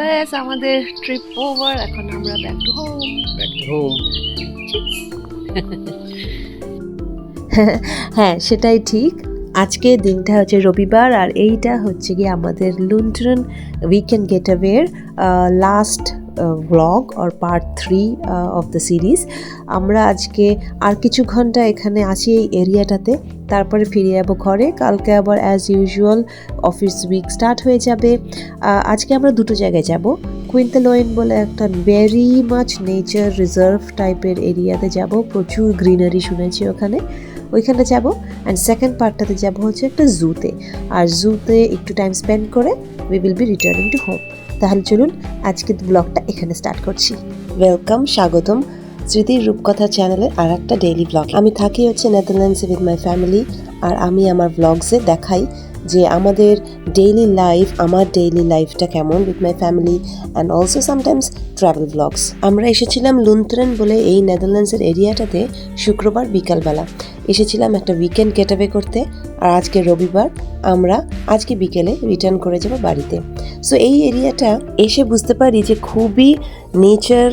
ব্যাস আমাদের trip over এখন আমরা back to home back to home হ্যাঁ সেটাই ঠিক। আজকে দিনটা হচ্ছে রবিবার আর এইটা হচ্ছে গিয়ে আমাদের Lunteren weekend get last blog or part three of the series আমরা আজকে আর কিছু ঘণ্টা এখানে আছি এই এরিয়াটাতে। তারপরে ফিরে যাব ঘরে। কালকে আবার as usual office week start হয়ে যাবে। আজকে আমরা দুটো জায়গায় যাব। কুইন্তালোয়েন বলে একটা ভেরি মাচ নেচার রিজার্ভ টাইপের এরিয়াতে যাব। প্রচুর গ্রিনারি শুনেছি ওখানে। ওইখানে যাব। অ্যান্ড সেকেন্ড পার্টটাতে যাব হচ্ছে একটা জুতে আর জুতে একটু টাইম স্পেন্ড করে we will be returning to home তাহলে চলুন আজকে ব্লগটা এখানে স্টার্ট করছি। ওয়েলকাম স্বাগতম স্মৃতির রূপকথা চ্যানেলে আর একটা ডেইলি ব্লগ আমি থাকি হচ্ছে নেদারল্যান্ডসে উইথ মাই ফ্যামিলি আর আমি আমার ব্লগসে দেখাই যে আমাদের ডেইলি লাইফ আমার ডেইলি লাইফটা কেমন with my family and also sometimes travel blogs আমরা এসেছিলাম লুন্ট্রেন বলে এই নেদারল্যান্ডসের এরিয়াটাতে শুক্রবার বিকালবেলা। এসেছিলাম একটা উইকেন্ড গেটাবে করতে আর আজকে রবিবার আমরা আজকে বিকেলে রিটার্ন করে যাব বাড়িতে। সো এই এরিয়াটা এসে বুঝতে পারি যে খুবই নেচার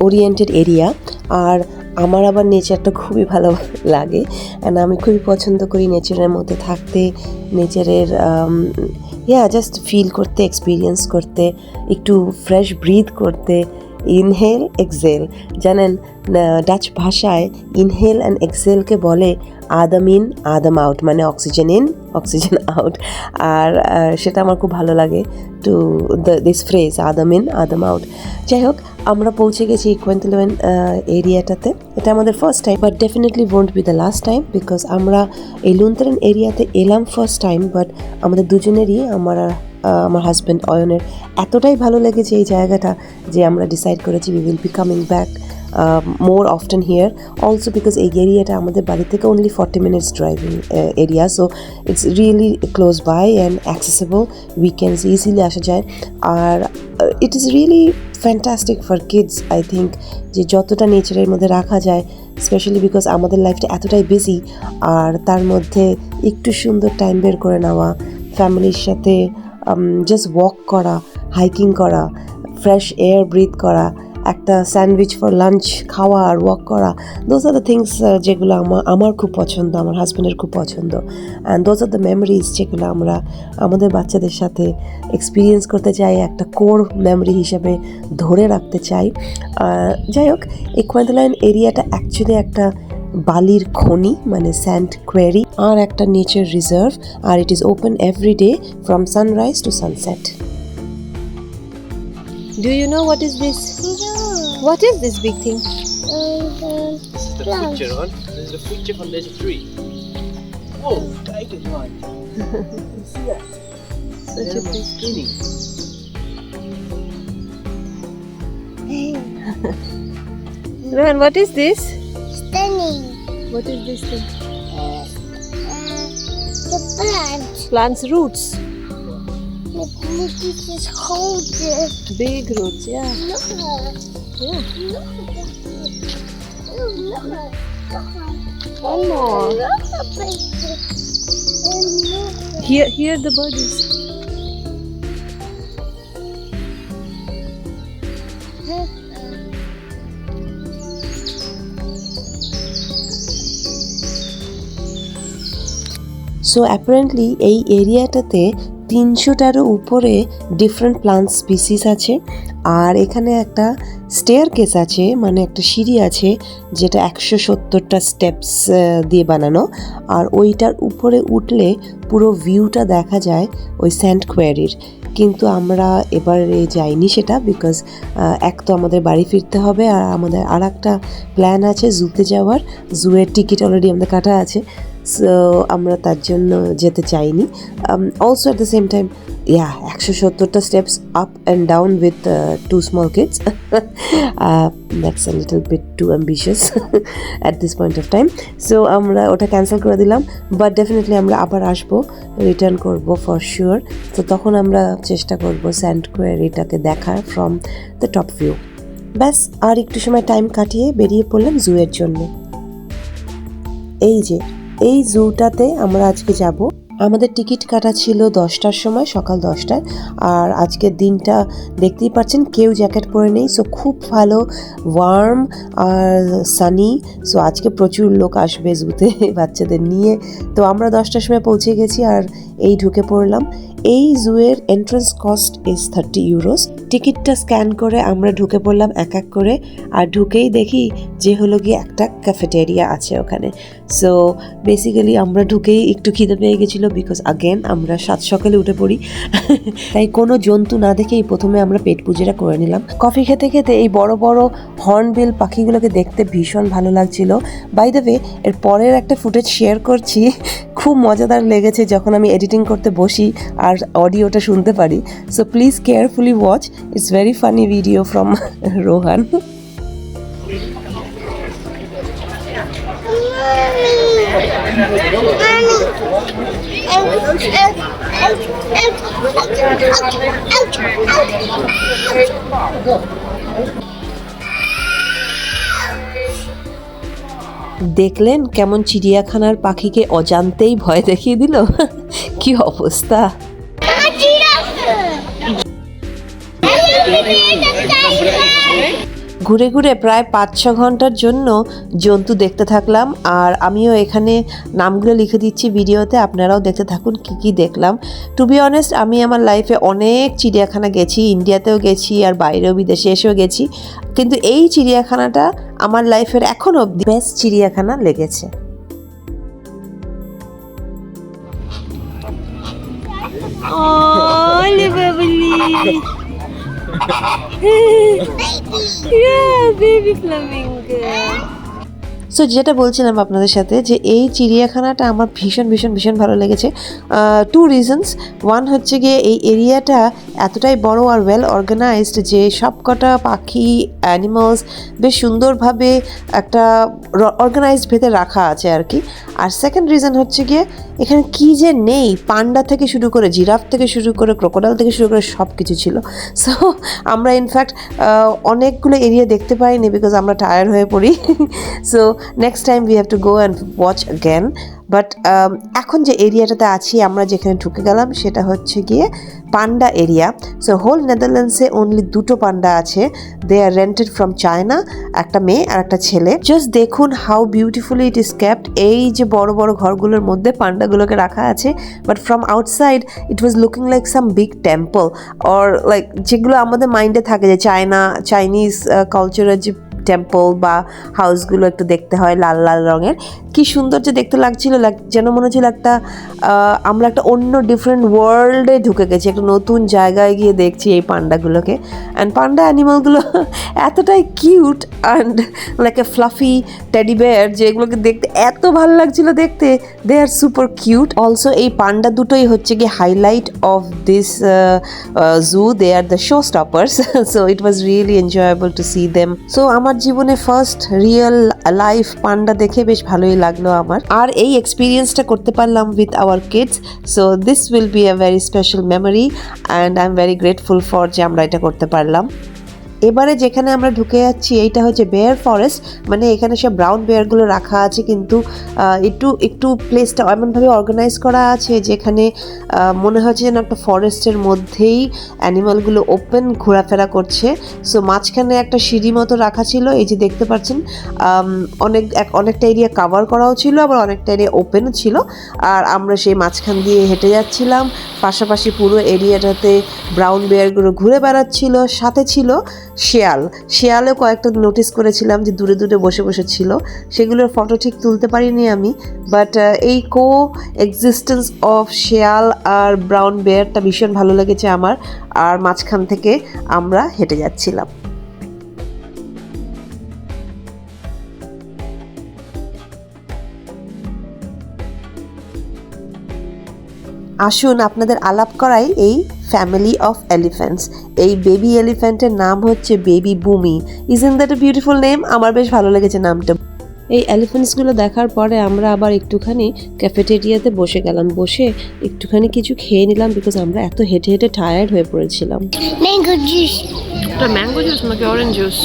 ওরিয়েন্টেড এরিয়া আর আমার আবার নেচারটা খুবই ভালো লাগে। অ্যান্ড আমি খুবই পছন্দ করি নেচারের মধ্যে থাকতে, নেচারের ইয়া জাস্ট ফিল করতে এক্সপিরিয়েন্স করতে, একটু ফ্রেশ ব্রিথ করতে। ইনহেল এক্সেল জানেন ডাচ ভাষায় ইনহেল অ্যান্ড এক্সেলকে বলে আদাম ইন আদাম আউট মানে অক্সিজেন ইন অক্সিজেন আউট আর সেটা আমার খুব ভালো লাগে টু দিস ফ্রেজ আদাম ইন আদাম আউট যাই হোক, আমরা পৌঁছে গেছি কোয়েন্তেলেন এরিয়াটাতে এটা আমাদের first time but definitely won't be the last time because আমরা এই লুন্তরেন এরিয়াতে এলাম ফার্স্ট টাইম বাট আমাদের দুজনেরই, আমার আমার হাজব্যান্ড অয়নের, এতটাই ভালো লেগেছে এই জায়গাটা যে আমরা ডিসাইড করেছি we will be coming back more often here also because এই এরিয়াটা আমাদের বাড়ি থেকে only forty minutes driving area so it's really close by and accessible weekends easily আসা যায়. আর it is really fantastic for kids I think যে যতটা নেচারের মধ্যে রাখা যায় স্পেশালি বিকজ আমাদের লাইফটা এতটাই বিজি আর তার মধ্যে একটু সুন্দর টাইম বের করে নেওয়া ফ্যামিলির সাথে জাস্ট ওয়াক করা হাইকিং করা ফ্রেশ এয়ার ব্রিথ করা একটা স্যান্ডউইচ ফর লাঞ্চ খাওয়া আর ওয়াক করা দোজ আর দ্য থিংস যেগুলো আমার আমার খুব পছন্দ, আমার হাজব্যান্ডের খুব পছন্দ. And those are the memories যেগুলো আমরা আমাদের বাচ্চাদের সাথে এক্সপিরিয়েন্স করতে চাই, একটা কোর মেমরি হিসেবে ধরে রাখতে চাই। যাই হোক, এই কোয়েন্দালাইন এরিয়াটা অ্যাকচুয়ালি একটা বালির খনি মানে স্যান্ড কোয়ারি আর একটা nature reserve R it is open every day from sunrise to sunset Do you know what is this? What is this big thing? This is the picture on. This is the picture from this tree. Whoa, tiger one. you see that? Such a big skinning. What is this? Stunning. What is this thing? Uh, uh the plant. Plant's roots Look, look at this hole there. Big roots, yeah. Look at her. Yeah. Look at this. Oh, look at her. Look at her. One more. Look at this. And look at Here, here the bird is. So apparently এই এরিয়াটাতে তিনশোটারও উপরে different plant species আছে। আর এখানে একটা stair case আছে মানে একটা সিঁড়ি আছে, যেটা একশো সত্তরটা স্টেপস দিয়ে বানানো। আর ওইটার উপরে উঠলে পুরো ভিউটা দেখা যায় ওই স্যান্ড কোয়ারির কিন্তু আমরা এবারে যাইনি সেটা বিকজ এক তো আমাদের বাড়ি ফিরতে হবে, আর আমাদের আর একটা প্ল্যান আছে জুতে যাওয়ার। জুয়ের টিকিট অলরেডি আমাদের কাটা আছে। সো আমরা তার জন্য যেতে চাইনি। Also at the same time yeah একশো সত্তরটা steps up and down with two small kids that's a little bit too ambitious at this point of time so আমরা ওটা ক্যান্সেল করে দিলাম বাট ডেফিনেটলি আমরা আবার আসব রিটার্ন করব ফর শিওর তো তখন আমরা চেষ্টা করব স্যান্ড কোয়ারিটাকে দেখার ফ্রম দ্য টপ ভিউ ব্যাস, আর একটু সময় টাইম কাটিয়ে বেরিয়ে পড়লাম জুয়ের জন্য। এই যে এই জুটাতে আমরা আজকে যাব। আমাদের টিকিট কাটা ছিল দশটার সময়, সকাল দশটায়। আর আজকের দিনটা দেখতেই পাচ্ছেন, কেউ জ্যাকেট পরে নেই। সো খুব ভালো ওয়ার্ম আর সানি সো আজকে প্রচুর লোক আসবে জুতে বাচ্চাদের নিয়ে। তো আমরা দশটার সময় পৌঁছে গেছি আর এই ঢুকে পড়লাম। এই জুয়ের entrance cost is thirty euros টিকিটটা স্ক্যান করে আমরা ঢুকে পড়লাম এক এক করে, আর ঢুকেই দেখি যে হলো গিয়ে একটা ক্যাফেটেরিয়া আছে ওখানে। সো বেসিক্যালি আমরা ঢুকেই একটু খিদে পেয়ে গেছিল বিকজ আগেন আমরা সাত সকালে উঠে পড়ি। তাই কোনো জন্তু না দেখেই প্রথমে আমরা পেট পুজোটা করে নিলাম। কফি খেতে খেতে এই বড় বড় হর্নবিল পাখিগুলোকে দেখতে ভীষণ ভালো লাগছিল। বাই দ্য ওয়ে এর পরের একটা ফুটেজ শেয়ার করছি। খুব মজাদার লেগেছে যখন আমি এডিটিং করতে বসি, আর অডিওটা শুনতে পারি। So please carefully watch it's very funny video from Rohan দেখলেন কেমন চিড়িয়াখানার পাখিকে অজান্তেই ভয় দেখিয়ে দিল? কি অবস্থা? ঘুরে ঘুরে প্রায় পাঁচ ছ ঘণ্টার জন্য জন্তু দেখতে থাকলাম আর আমিও এখানে নামগুলো লিখে দিচ্ছি ভিডিওতে আপনারাও দেখতে থাকুন কি কি দেখলাম টু বি অনেস্ট আমি আমার লাইফে অনেক চিড়িয়াখানা গেছি ইন্ডিয়াতেও গেছি আর বাইরেও বিদেশে এসেও গেছি কিন্তু এই চিড়িয়াখানাটা আমার লাইফের এখন অব্দি বেস্ট চিড়িয়াখানা লেগেছে Oh, lovely. yeah, baby flamingo. So যেটা বলছিলাম আপনাদের সাথে যে এই চিড়িয়াখানাটা আমার ভীষণ ভীষণ ভীষণ ভালো লেগেছে। টু রিজনস ওয়ান হচ্ছে গিয়ে এই এরিয়াটা এতটাই বড় আর ওয়েল অর্গানাইজড যে সবকটা পাখি অ্যানিমালস বেশ সুন্দরভাবে একটা অর্গানাইজড ভেতরে রাখা আছে আর কি। আর সেকেন্ড রিজন হচ্ছে গিয়ে এখানে কি যে নেই, পান্ডা থেকে শুরু করে জিরাফ থেকে শুরু করে ক্রোকোডাল থেকে শুরু করে সব কিছু ছিল। সো আমরা ইনফ্যাক্ট অনেকগুলো এরিয়া দেখতে পাইনি বিকজ আমরা টায়ার হয়ে পড়ি। So next time we have to go and watch again but এখন যে এরিয়াটাতে আছি, আমরা যেখানে ঢুকে গেলাম, সেটা হচ্ছে গিয়ে পান্ডা এরিয়া। সো হোল নেদারল্যান্ডসে অনলি দুটো পান্ডা আছে। They are rented from China একটা মেয়ে আর একটা ছেলে। জাস্ট দেখুন how beautifully it is kept এই যে বড় বড় ঘরগুলোর মধ্যে পান্ডাগুলোকে রাখা আছে but from outside it was looking like some big temple or like যেগুলো আমাদের মাইন্ডে থাকে যে চায়না চাইনিজ কালচারের যে টেম্পল বা হাউসগুলো একটু দেখতে হয় লাল লাল রঙের। কি সুন্দর যে দেখতে লাগছিল, লাগ- যেন মনে হচ্ছিল একটা আমরা একটা অন্য ডিফারেন্ট ওয়ার্ল্ডে ঢুকে গেছি, একটা নতুন জায়গায় গিয়ে দেখছি এই পান্ডাগুলোকে অ্যান্ড পান্ডা অ্যানিমালগুলো এতটাই cute and like a fluffy teddy bear যেগুলোকে দেখতে এত ভালো লাগছিল দেখতে। They are super cute also এই পান্ডা দুটোই হচ্ছে গিয়ে highlight of this zoo they are the show stoppers so it was really enjoyable to see them so আমার জীবনে ফার্স্ট রিয়েল লাইফ পান্ডা দেখে বেশ ভালোই লাগল আমার। আর এই এক্সপিরিয়েন্সটা করতে পারলাম with our kids so this will be a very special memory and I am very grateful for যে আমরা এটা করতে পারলাম। এবারে যেখানে আমরা ঢুকে যাচ্ছি, এইটা হচ্ছে বেয়ার ফরেস্ট মানে এখানে সব ব্রাউন বেয়ারগুলো রাখা আছে, কিন্তু একটু একটু প্লেসটা এমনভাবে অর্গানাইজ করা আছে যেখানে মনে হচ্ছে যেন একটা ফরেস্টের মধ্যেই অ্যানিমালগুলো ওপেন ঘোরাফেরা করছে। সো মাঝখানে একটা সিঁড়ি মতো রাখা ছিল, এই যে দেখতে পাচ্ছেন অনেক, এক- অনেকটা এরিয়া কাভার করাও ছিল, আবার অনেকটা এরিয়া ওপেনও ছিল। আর আমরা সেই মাঝখান দিয়ে হেঁটে যাচ্ছিলাম, পাশাপাশি পুরো এরিয়াটাতে ব্রাউন বেয়ারগুলো ঘুরে বেড়াচ্ছিল, সাথে ছিল শেয়াল। শেয়ালেও কয়েকটা নোটিস করেছিলাম যে দূরে দূরে বসে বসে ছিল। সেগুলোর ফটো ঠিক তুলতে পারিনি আমি বাট এই কো এক্সিস্টেন্স অফ শেয়াল আর ব্রাউন বেয়ারটা ভীষণ ভালো লেগেছে আমার। আর মাঝখান থেকে আমরা হেঁটে যাচ্ছিলাম। আসুন আপনাদের আলাপ করাই এই ফ্যামিলি অফ এলিফ্যান্টস এই বেবি এলিফ্যান্টের নাম হচ্ছে baby Boomi is in that a beautiful name আমার বেশ ভালো লেগেছে নামটা। এই এলিফ্যান্টসগুলো দেখার পরে আমরা আবার একটুখানি ক্যাফেটেরিয়াতে বসে গেলাম। বসে একটুখানি কিছু খেয়ে নিলাম বিকজ আমরা এত হেঁটে হেঁটে টায়ার্ড হয়ে পড়েছিলাম। Juice. এটা ম্যাঙ্গো জুস নাকি অরেঞ্জ জুস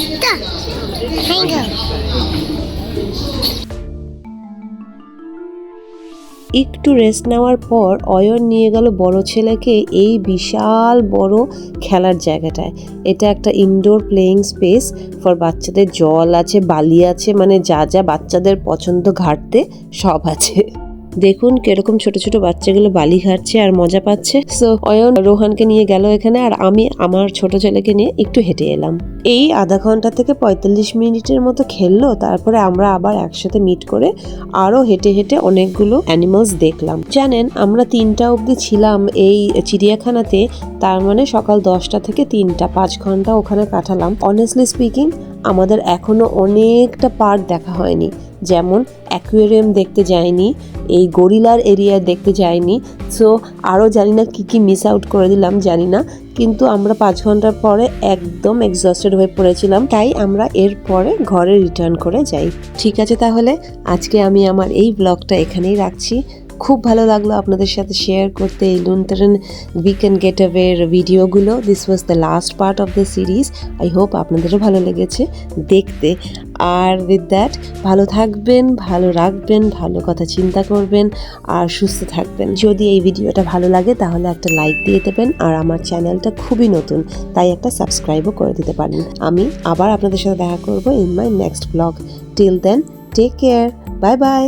একটু রেস্ট নেওয়ার পর অয়ন নিয়ে গেল বড় ছেলেকে এই বিশাল বড় খেলার জায়গাটায়। এটা একটা ইনডোর প্লেয়িং স্পেস ফর বাচ্চাদের জল আছে, বালি আছে মানে যা যা বাচ্চাদের পছন্দ ঘাটতে সব আছে। দেখুন কীরকম ছোট ছোট বাচ্চাগুলো বালি ঘাটছে আর মজা পাচ্ছে। সো অয়ন রোহানকে নিয়ে গেল এখানে আর আমি আমার ছোট ছেলেকে নিয়ে একটু হেঁটে এলাম। এই আধা ঘণ্টা থেকে পঁয়তাল্লিশ মিনিটের মতো খেললো, তারপরে আমরা আবার একসাথে মিট করে আরও হেঁটে হেঁটে অনেকগুলো অ্যানিমালস দেখলাম। জানেন, আমরা তিনটা অবধি ছিলাম এই চিড়িয়াখানাতে, তার মানে সকাল দশটা থেকে তিনটা, পাঁচ ঘণ্টা ওখানে কাটালাম। অনেস্টলি স্পিকিং আমাদের এখনও অনেকটা পার্ক দেখা হয়নি। যেমন অ্যাকুয়ারিয়াম দেখতে যায়নি, এই গরিলার এরিয়া দেখতে যায়নি। সো আরও জানি না কী কী মিস আউট করে দিলাম, জানি না। কিন্তু আমরা পাঁচ ঘণ্টার পরে একদম এক্সস্টেড হয়ে পড়েছিলাম। তাই আমরা এর পরে ঘরে রিটার্ন করে যাই। ঠিক আছে তাহলে, আজকে আমি আমার এই ব্লগটা এখানেই রাখছি। খুব ভালো লাগল আপনাদের সাথে শেয়ার করতে এই লুনতারেন উইকেন্ড গেট অ্যাওয়ের ভিডিওগুলো this was the last part of the series I hope আপনাদেরও ভালো লেগেছে দেখতে। আর উইথ দ্যাট ভালো থাকবেন, ভালো রাখবেন, ভালো কথা চিন্তা করবেন, আর সুস্থ থাকবেন। যদি এই ভিডিওটা ভালো লাগে, তাহলে একটা লাইক দিয়ে দেবেন, আর আমার চ্যানেলটা খুবই নতুন, তাই একটা সাবস্ক্রাইবও করে দিতে পারেন। আমি আবার আপনাদের সাথে দেখা করব in my next blog till then take care bye bye